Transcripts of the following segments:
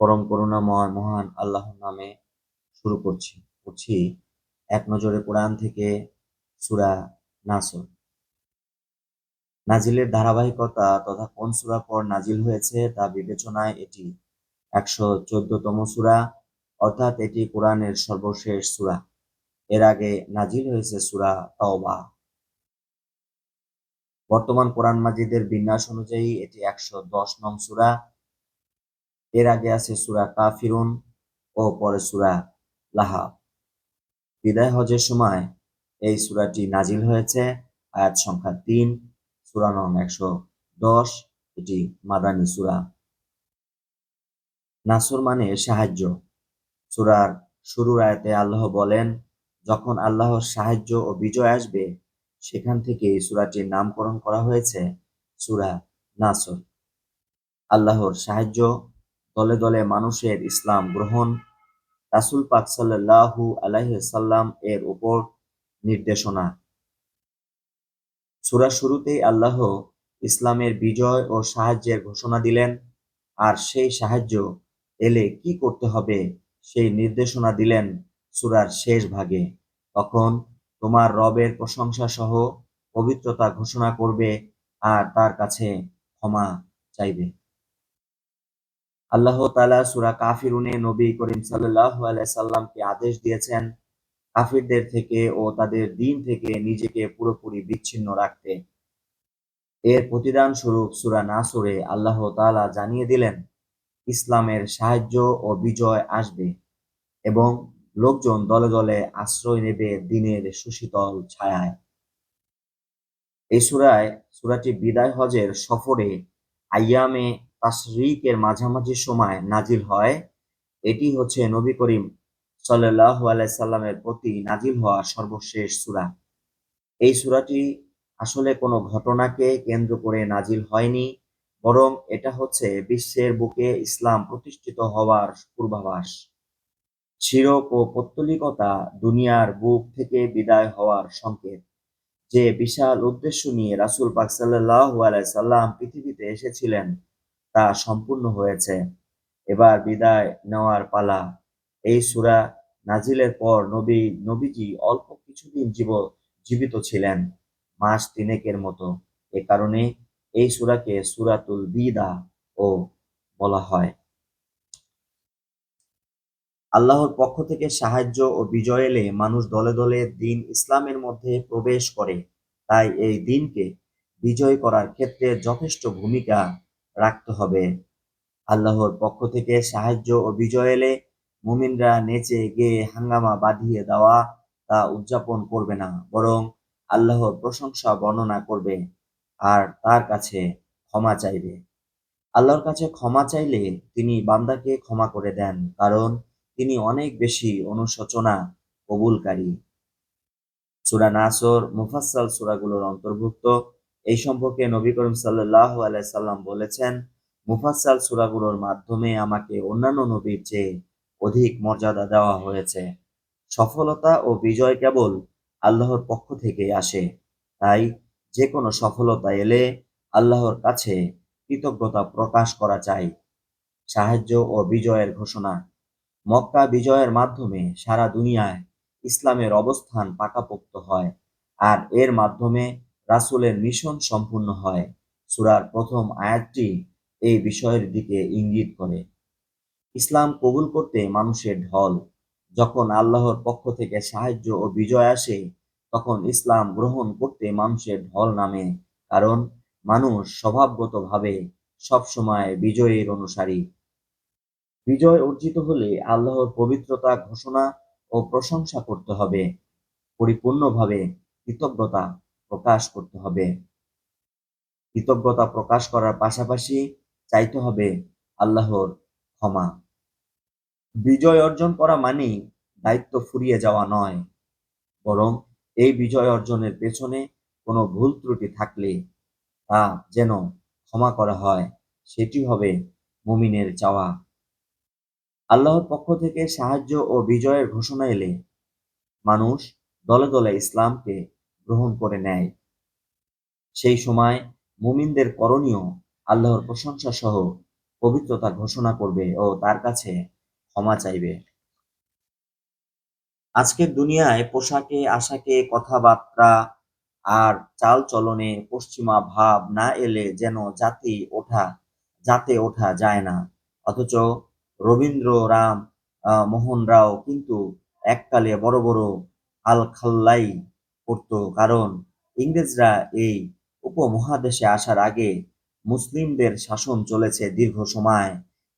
পরম করুণাময়, মহান আল্লাহর নামে শুরু করছি, পড়ছি এক নজরে কোরআন থেকে সুরা নাসর। নাজিলের ধারাবাহিকতা তথা কোন সুরা পর নাজিল হয়েছে তা বিবেচনায় এটি একশো চোদ্দতম সুরা, অর্থাৎ এটি কোরআনের সর্বশেষ সুরা। এর আগে নাজিল হয়েছে সুরা তওবা। বর্তমান কোরআন মাজিদের বিন্যাস অনুযায়ী এটি একশো দশ নং সুরা এর আগে আছে সুরা কাফিরুন ও পরে সুরা লাহাব। বিদায় হজের সময় এই সুরাটি নাজিল হয়েছে, আয়াত সংখ্যা তিন, সুরা নং একশো দশ, এটি মাদানী সুরা। নাসর মানে সাহায্য। সুরার শুরুর আয়াতে আল্লাহ বলেন, যখন আল্লাহর সাহায্য ও বিজয় আসবে, সেখান থেকে এই সুরাটির নামকরণ করা হয়েছে সুরা নাসর। আল্লাহর সাহায্য দলে দলে মানুষের ইসলাম গ্রহণ রাসুল পাক সাল্লাহু আলাইসাল্লাম এর উপর নির্দেশনা। সুরা শুরুতেই আল্লাহ ইসলামের বিজয় ও সাহায্যের ঘোষণা দিলেন আর সেই সাহায্য এলে কি করতে হবে সেই নির্দেশনা দিলেন সুরার শেষ ভাগে। তখন তোমার রবের প্রশংসা সহ পবিত্রতা ঘোষণা করবে আর তার কাছে ক্ষমা চাইবে। আল্লাহ তালা সুরা কাফিরুনে নবী করিম সাল্লাহ সাল্লামকে আদেশ দিয়েছেন কাফিরদের থেকে ও তাদের দিন থেকে নিজেকে পুরোপুরি বিচ্ছিন্ন রাখতে। এর প্রতিদান স্বরূপ সুরা নাসরে আল্লাহ তালা জানিয়ে দিলেন, ইসলামের সাহায্য ও বিজয় আসবে এবং লোকজন দলে দলে আশ্রয় নেবে দিনের সুশীতল ছায়ায়। এই সুরায়, সুরাটি বিদায় হজের সফরে আইয়ামে তাশরিকের মাঝামাঝি সময় নাজিল হয়। এটি হচ্ছে নবী করিম সাল্লাহ সাল্লামের প্রতি নাজিল হওয়া সর্বশেষ সুরা। এই সুরাটি আসলে কোনো ঘটনাকে কেন্দ্র করে নাজিল হয়নি, বরং এটা হচ্ছে বিশ্বের বুকে ইসলাম প্রতিষ্ঠিত হওয়ার পূর্বাভাস। শিরক ও পত্তলিকতা দুনিয়ার বুক থেকে বিদায় হওয়ার সংকেত। যে বিশাল উদ্দেশ্য নিয়ে রাসুল পাক সাল্লাহ আলাই সাল্লাম পৃথিবীতে এসেছিলেন তা সম্পূর্ণ হয়েছে। এবার বিদায় নেওয়ার পালা। এই সুরা নাজিলের পর নবী, নবীজি অল্প কিছুদিন জীব, জীবিত ছিলেন, মাস তিনেকের মতো। এ কারণে এই সুরাকে সুরাতুল বিদা ও বলা হয়। আল্লাহর পক্ষ থেকে সাহায্য ও বিজয় এলে মানুষ দলে দলে দিন ইসলামের মধ্যে প্রবেশ করে। তাই এই দিনকে বিজয় করার ক্ষেত্রে যথেষ্ট ভূমিকা রাখতে হবে। আল্লাহর পক্ষ থেকে সাহায্য ও বিজয় এলে মুমিনরা নেচে গেয়ে হাঙ্গামা বাঁধিয়ে দেওয়া তা উদযাপন করবে না, বরং আল্লাহর প্রশংসা বর্ণনা করবে আর তার কাছে ক্ষমা চাইবে। আল্লাহর কাছে ক্ষমা চাইলে তিনি বান্দাকে ক্ষমা করে দেন, কারণ তিনি অনেক বেশি অনুশোচনা কবুলকারী। সুরা নাসর মুফাসাল সুরাগুলোর অন্তর্ভুক্ত এই সম্পর্কে নবী করিম সাল্লাহ সাল্লাম বলেছেন মুফাসাল সুরাগুলোর মাধ্যমে আমাকে অন্যান্য নবীর চেয়ে অধিক মর্যাদা দেওয়া হয়েছে। সফলতা ও বিজয় কেবল আল্লাহর পক্ষ থেকে আসে। তাই যে কোনো সফলতা এলে আল্লাহর কাছে কৃতজ্ঞতা প্রকাশ করা চাই। সাহায্য ও বিজয়ের ঘোষণা। মক্কা বিজয়ের মাধ্যমে সারা দুনিয়ায় ইসলামের অবস্থান পাকাপোক্ত হয়। আর এর মাধ্যমে রাসুলের মিশন সম্পূর্ণ হয়। সুরার প্রথম আয়াতটি এই বিষয়ের দিকে ইঙ্গিত করে। ইসলাম কবুল করতে মানুষের ঢল। যখন আল্লাহর পক্ষ থেকে সাহায্য ও বিজয় আসে, তখন ইসলাম গ্রহণ করতে মানুষের ঢল নামে। কারণ মানুষ স্বভাবগতভাবে সবসময় বিজয়ের অনুসারী। বিজয় অর্জিত হলে আল্লাহর পবিত্রতা ঘোষণা ও প্রশংসা করতে হবে। পরিপূর্ণভাবে কৃতজ্ঞতা প্রকাশ করতে হবে। কৃতজ্ঞতা প্রকাশ করার পাশাপাশি চাইতে হবে আল্লাহর ক্ষমা। বিজয় অর্জন করা মানেই দায়িত্ব ফুরিয়ে যাওয়া নয়, বরং এই বিজয় অর্জনের পেছনে কোনো ভুল ত্রুটি থাকলে তা যেন ক্ষমা করা হয়, সেটি হবে মুমিনের চাওয়া। আল্লাহর পক্ষ থেকে সাহায্য ও বিজয়ের ঘোষণা এলে মানুষ দলে দলে ইসলামকে গ্রহণ করে নেয়। সেই সময় মুমিনদের করণীয় আল্লাহর প্রশংসা সহ পবিত্রতা ঘোষণা করবে ও তার কাছে ক্ষমা চাইবে। আজকের দুনিয়ায় পোশাকে, আশাকে, কথাবার্তা আর চাল চলনে পশ্চিমা ভাব না এলে যেন জাতি ওঠা যাতে ওঠা যায় না। অথচ রবীন্দ্র রাম মোহন রাও কিন্তু এককালে বড় বড় আলখাল্লাই করতো। কারণ ইংরেজরা এই উপমহাদেশে আসার আগে মুসলিমদের শাসন চলেছে দীর্ঘ সময়।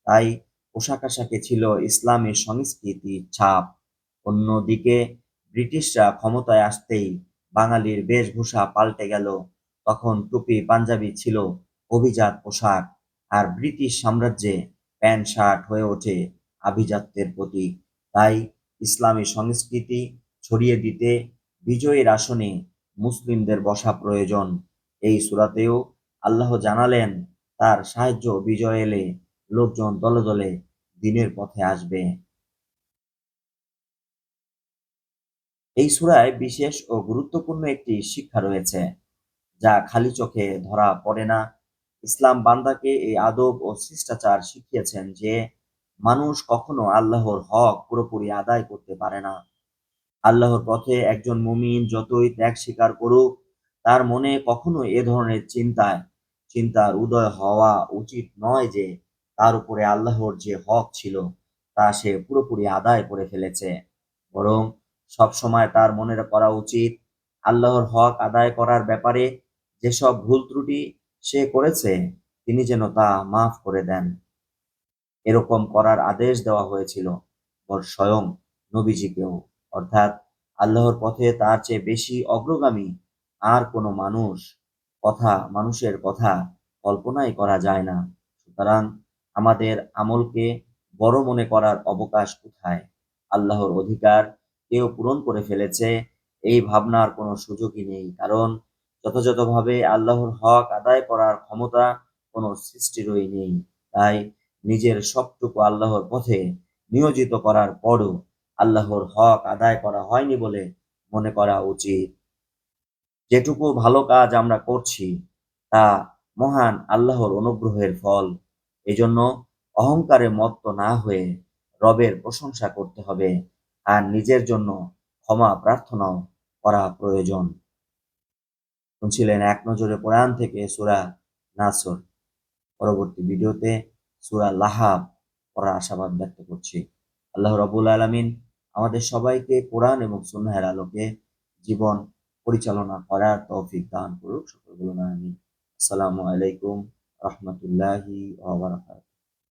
তাই পোশাক আশাকে ছিল ইসলামী সংস্কৃতির ছাপ। অন্যদিকে ব্রিটিশরা ক্ষমতায় আসতেই বাঙালির বেশভূষা পাল্টে গেল। তখন টুপি, পাঞ্জাবি ছিল অভিজাত পোশাক আর ব্রিটিশ সাম্রাজ্যে প্যান্ট, শার্ট হয়ে ওঠে আভিজাত্যের প্রতীক। তাই ইসলামী সংস্কৃতি ছড়িয়ে দিতে বিজয়ের আসনে মুসলিমদের বসা প্রয়োজন। এই সূরাতেও আল্লাহ জানালেন, তার সাহায্য বিজয় এলে লোকজন দলে দলে দিনের পথে আসবে। এই সূরায় বিশেষ ও গুরুত্বপূর্ণ একটি শিক্ষা রয়েছে, যা খালি চোখে ধরা পড়ে না। ইসলাম বান্দাকে এই আদব ও শিষ্টাচার শিখিয়েছেন যে, মানুষ কখনো আল্লাহর হক পুরোপুরি আদায় করতে পারে না। আল্লাহর পথে একজন মুমিন যতই ত্যাগ স্বীকার করুক, তার মনে কখনো এ ধরনের চিন্তায়, চিন্তার উদয় হওয়া উচিত নয় যে তার উপরে আল্লাহর যে হক ছিল, তা সে পুরোপুরি আদায় করে ফেলেছে। বরং সবসময় তার মনে করা উচিত, আল্লাহর হক আদায় করার ব্যাপারে যেসব ভুল ত্রুটি সে করেছে, তিনি যেন তা মাফ করে দেন। এরকম করার আদেশ দেওয়া হয়েছিল স্বয়ং নবীজিকেও। অর্থাৎ আল্লাহর পথে তার চেয়ে বেশি অগ্রগামী আর কোনো মানুষ কথা, মানুষের কথা কল্পনাই করা যায় না। সুতরাং আমাদের আমলকে বড় মনে করার অবকাশ কোথায়? আল্লাহর অধিকার কেউ পূরণ করে ফেলেছে, এই ভাবনার কোনো সুযোগই নেই। কারণ যথাযথভাবে আল্লাহর হক আদায় করার ক্ষমতা কোনো সৃষ্টিরই নেই। তাই নিজের সবটুকু আল্লাহর পথে নিয়োজিত করার পরও আল্লাহর হক আদায় করা হয়নি বলে মনে করা উচিত। যেটুকু ভালো কাজ আমরা করছি, তা মহান আল্লাহর অনুগ্রহের ফল। এজন্য অহংকারে মত্ত না হয়ে রবের প্রশংসা করতে হবে আর নিজের জন্য ক্ষমা প্রার্থনাও করা প্রয়োজন। শুনছিলেন এক নজরে কোরআন থেকে সুরা নাসর। পরবর্তী ভিডিওতে সুরা লাহাব পড়ার আশাবাদ ব্যক্ত করছি। আল্লাহ রবুল আলমিন আমাদের সবাইকে কোরআন এবং সুন্নাহের আলোকে জীবন পরিচালনা করার তৌফিক দান করুক। সকলগুলো আমি আসসালামু আলাইকুম রহমতুল্লাহি